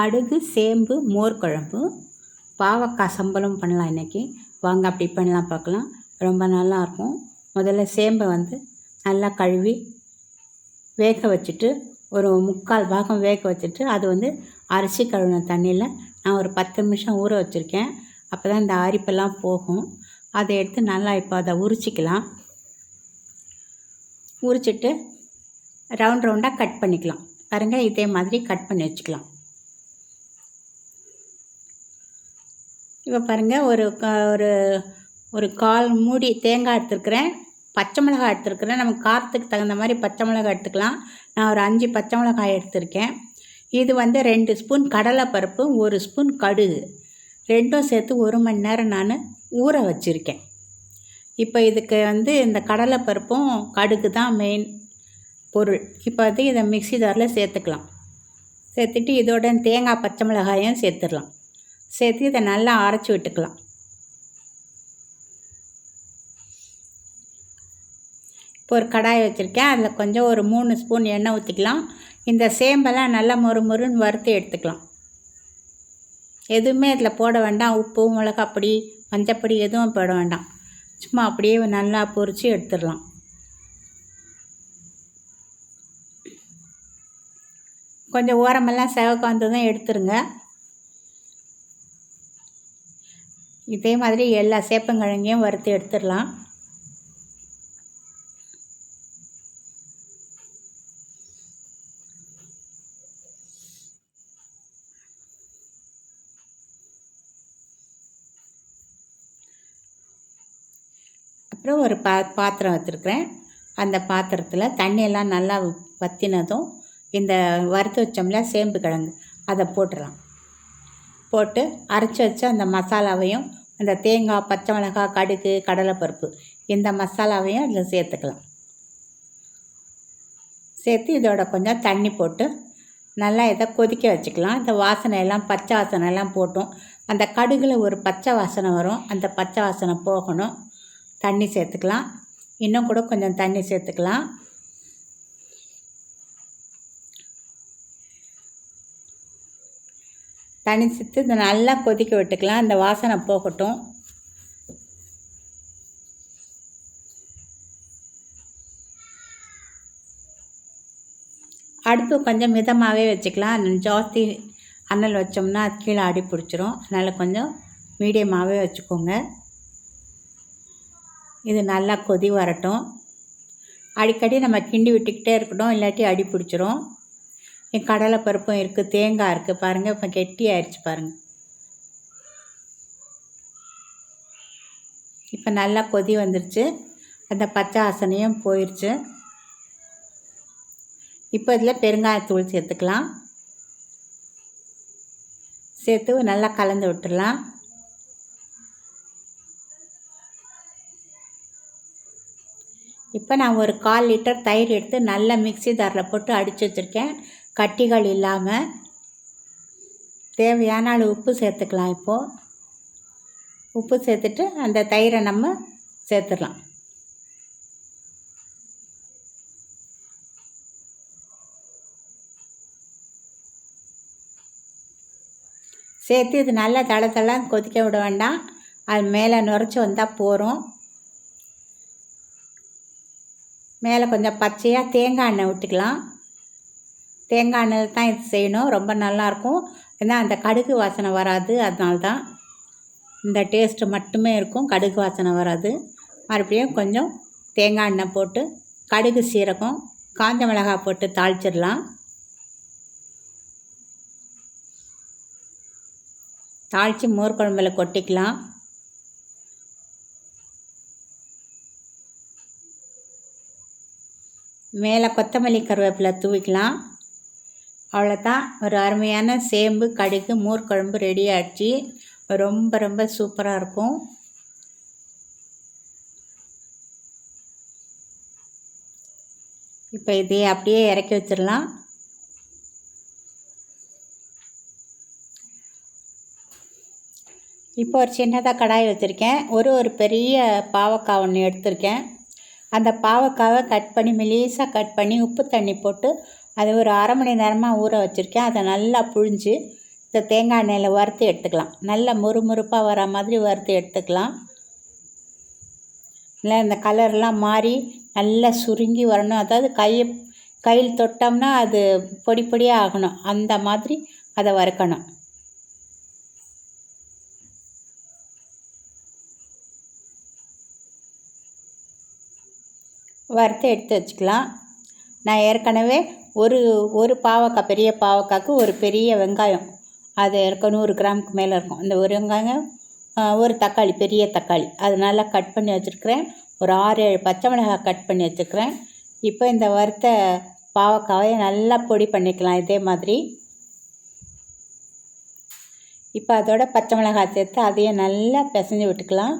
கடுகு சேம்பு மோர் குழம்பு பாவக்காய் சம்பளம் பண்ணலாம் இன்றைக்கி வாங்க அப்படி பண்ணலாம் பார்க்கலாம். ரொம்ப நல்லாயிருக்கும் முதல்ல சேம்பை வந்து நல்லா கழுவி வேக வச்சுட்டு ஒரு முக்கால் பாகம் வேக வச்சுட்டு அது வந்து அரிசி கழுவின தண்ணியில் நான் ஒரு பத்து நிமிஷம் ஊற வச்சுருக்கேன். அப்போ தான் இந்த அரிப்பெல்லாம் போகும். அதை எடுத்து நல்லா இப்போ அதை உரிச்சிக்கலாம். உரிச்சிட்டு ரவுண்ட் ரவுண்டாக கட் பண்ணிக்கலாம். பாருங்கள் இதே மாதிரி கட் பண்ணி வச்சுக்கலாம். இப்போ பாருங்கள் ஒரு ஒரு ஒரு கால் மூடி தேங்காய் எடுத்துருக்குறேன். பச்சை மிளகாய் எடுத்துருக்குறேன். நம்ம காரத்துக்கு தகுந்த மாதிரி பச்சை மிளகாய் எடுத்துக்கலாம். நான் ஒரு அஞ்சு பச்சை மிளகாய் எடுத்திருக்கேன். இது வந்து ரெண்டு ஸ்பூன் கடலைப்பருப்பு ஒரு ஸ்பூன் கடுகு. ரெண்டும் சேர்த்து ஒரு மணி நேரம் நான் ஊற வச்சுருக்கேன். இப்போ இதுக்கு வந்து இந்த கடலைப்பருப்பும் கடுகு தான் மெயின் பொருள். இப்போ வந்து இதை மிக்சி தாரில் சேர்த்துக்கலாம். சேர்த்துட்டு இதோட தேங்காய் பச்சை மிளகாயும் சேர்த்துடலாம். சேர்த்து இதை நல்லா அரைச்சி விட்டுக்கலாம். இப்போ ஒரு கடாய் வச்சுருக்கேன். அதில் கொஞ்சம் ஒரு மூணு ஸ்பூன் எண்ணெய் ஊற்றிக்கலாம் இந்த சேம்பெல்லாம் நல்லா மொறு மொறுன்னு வறுத்து எடுத்துக்கலாம். எதுவுமே இதில் போட வேண்டாம். உப்பு மிளகாப்பொடி மஞ்சப்பொடி எதுவும் போட வேண்டாம். சும்மா அப்படியே நல்லா பொரித்து எடுத்துடலாம். கொஞ்சம் ஓரமெல்லாம் செவக்க வந்ததும் எடுத்துருங்க. இதே மாதிரி எல்லா சேப்பங்கிழங்கையும் வறுத்து எடுத்துடலாம். அப்புறம் ஒரு பா பாத்திரம் வச்சுருக்கிறேன். அந்த பாத்திரத்தில் தண்ணியெல்லாம் நல்லா வத்தினதும் இந்த வறுத்து வச்சோம்ல சேம்பு கிழங்கு அதை போட்டுடலாம். போட்டு அரைச்சி வச்ச அந்த மசாலாவையும் அந்த தேங்காய் பச்சை மிளகாய் கடுகு கடலைப்பருப்பு இந்த மசாலாவையும் அதில் சேர்த்துக்கலாம். சேர்த்து இதோட கொஞ்சம் தண்ணி போட்டு நல்லா இதை கொதிக்க வச்சுக்கலாம். இந்த வாசனை எல்லாம் பச்சை வாசனை எல்லாம் போட்டோம். அந்த கடுகில் ஒரு பச்சை வாசனை வரும். அந்த பச்சை வாசனை போகணும். தண்ணி சேர்த்துக்கலாம். இன்னும் கூட கொஞ்சம் தண்ணி சேர்த்துக்கலாம். தண்ணி இதை நல்லா கொதிக்க விட்டுக்கலாம். அந்த வாசனை போகட்டும். அடுப்பு கொஞ்சம் மிதமாகவே வச்சுக்கலாம். ஜாஸ்தி அனல் வச்சோம்னா அது கீழே அடி பிடிச்சிரும். அதனால் கொஞ்சம் மீடியமாகவே வச்சுக்கோங்க. இது நல்லா கொதி வரட்டும். அடிக்கடி நம்ம கிண்டி விட்டுக்கிட்டே இருக்கட்டும். இல்லாட்டி அடி பிடிச்சிரும். என் கடலைப்பருப்பும் இருக்குது தேங்காய் இருக்குது பாருங்கள் இப்போ கெட்டி ஆயிடுச்சு பாருங்கள் இப்போ நல்லா கொதி வந்துருச்சு. அந்த பச்சை ஆசனையும் போயிடுச்சு இப்போ இதில் பெருங்காயத்தூள் சேர்த்துக்கலாம். சேர்த்து நல்லா கலந்து விட்டுடலாம். இப்போ நான் ஒரு கால் லிட்டர் தயிர் எடுத்து நல்லா மிக்சி தாரில் போட்டு அடித்து வச்சுருக்கேன். கட்டிகள் இல்லாமல் தேவையான அளவு உப்பு சேர்த்துக்கலாம் இப்போது உப்பு சேர்த்துட்டு அந்த தயிரை நம்ம சேர்த்துடலாம். சேர்த்து இது நல்லா தளத்தெல்லாம் கொதிக்க விட வேண்டாம். அது மேலே நுரைச்சி வந்தால் போகிறோம் மேலே கொஞ்சம் பச்சையாக தேங்காய் எண்ணெய் விட்டுக்கலாம். தேங்காய் எண்ணெயில் தான் இது செய்யணும். ரொம்ப நல்லாயிருக்கும். ஏன்னா அந்த கடுகு வாசனை வராது. அதனால தான் இந்த டேஸ்ட்டு மட்டுமே இருக்கும். கடுகு வாசனை வராது. மறுபடியும் கொஞ்சம் தேங்காய் எண்ணெய் போட்டு கடுகு சீரகம் காஞ்ச மிளகாய் போட்டு தாளிச்சிடலாம். தாளித்து மோர் குழம்புல கொட்டிக்கலாம். மேலே கொத்தமல்லி கருவேப்பிலை தூவிக்கலாம். அவ்வளோதான் ஒரு அருமையான சேம்பு கடுகு மூர்க்குழம்பு ரெடி ஆகிடுச்சு ரொம்ப ரொம்ப சூப்பராக இருக்கும். இப்போ இதையே அப்படியே இறக்கி வச்சிடலாம். இப்போ ஒரு சின்னதாக கடாய் வச்சுருக்கேன். ஒரு ஒரு பெரிய பாவக்காய் ஒன்று எடுத்திருக்கேன். அந்த பாவக்காவை கட் பண்ணி மெலீஸாக கட் பண்ணி உப்பு தண்ணி போட்டு அது ஒரு அரை மணி நேரமாக ஊற வச்சுருக்கேன். அதை நல்லா புழிஞ்சு இந்த தேங்காய் எண்ணெயில் வறுத்து எடுத்துக்கலாம். நல்லா முறுமுறுப்பாக வர மாதிரி வறுத்து எடுத்துக்கலாம். இல்லை இந்த கலர்லாம் மாறி நல்லா சுருங்கி வரணும். அதாவது கையை கையில் தொட்டோம்னா அது பொடி பொடியாக ஆகணும். அந்த மாதிரி அதை வறுக்கணும். வறுத்து எடுத்து வச்சுக்கலாம். நான் ஏற்கனவே ஒரு ஒரு பாவக்காய் பெரிய பாவக்காய்க்கு ஒரு பெரிய வெங்காயம். அது இருக்க நூறு கிராமுக்கு மேலே இருக்கும். அந்த ஒரு வெங்காயம் ஒரு தக்காளி பெரிய தக்காளி. அது நல்லா கட் பண்ணி வச்சுருக்கிறேன். ஒரு ஆறு ஏழு பச்சை மிளகாய் கட் பண்ணி வச்சுருக்கிறேன். இப்போ இந்த வறுத்த பாவக்காயை நல்லா பொடி பண்ணிக்கலாம் இதே மாதிரி. இப்போ அதோட பச்சை மிளகாய் சேர்த்து அதையும் நல்லா பிசைஞ்சு விட்டுக்கலாம்.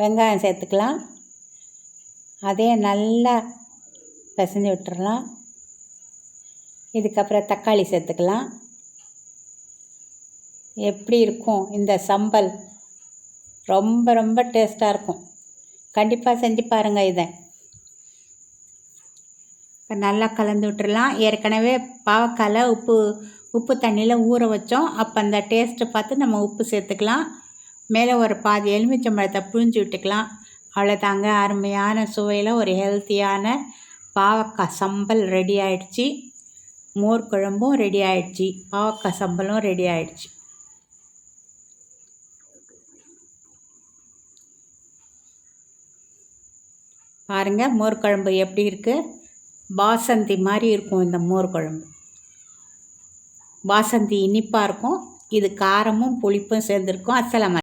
வெங்காயம் சேர்த்துக்கலாம். அதே நல்லா பிசைஞ்சு விட்டுறலாம். இதுக்கப்புறம் தக்காளி சேர்த்துக்கலாம். எப்படி இருக்கும் இந்த சம்பல்? ரொம்ப ரொம்ப டேஸ்ட்டாக இருக்கும். கண்டிப்பாக செஞ்சு பாருங்கள் இதை. இப்போ நல்லா கலந்து விட்டுறலாம். ஏற்கனவே பாவக்காயில் உப்பு உப்பு தண்ணியில் ஊற வச்சோம். அப்போ அந்த டேஸ்ட்டு பார்த்து நம்ம உப்பு சேர்த்துக்கலாம். மேலே ஒரு பாதி எலுமிச்சம்பழத்தை புழிஞ்சு விட்டுக்கலாம். அவ்வளோதாங்க அருமையான சுவையில் ஒரு ஹெல்த்தியான பாவக்காய் சம்பல் ரெடி ஆயிடுச்சு. மோர் குழம்பும் ரெடி ஆயிடுச்சு. பாவக்காய் சம்பலும் ரெடி ஆயிடுச்சு. பாருங்கள் மோர் குழம்பு எப்படி இருக்குது பாசந்தி மாதிரி இருக்கும் இந்த மோர் குழம்பு. பாசந்தி இனிப்பாக இருக்கும். இது காரமும் புளிப்பும் சேர்ந்துருக்கும். அசலமாக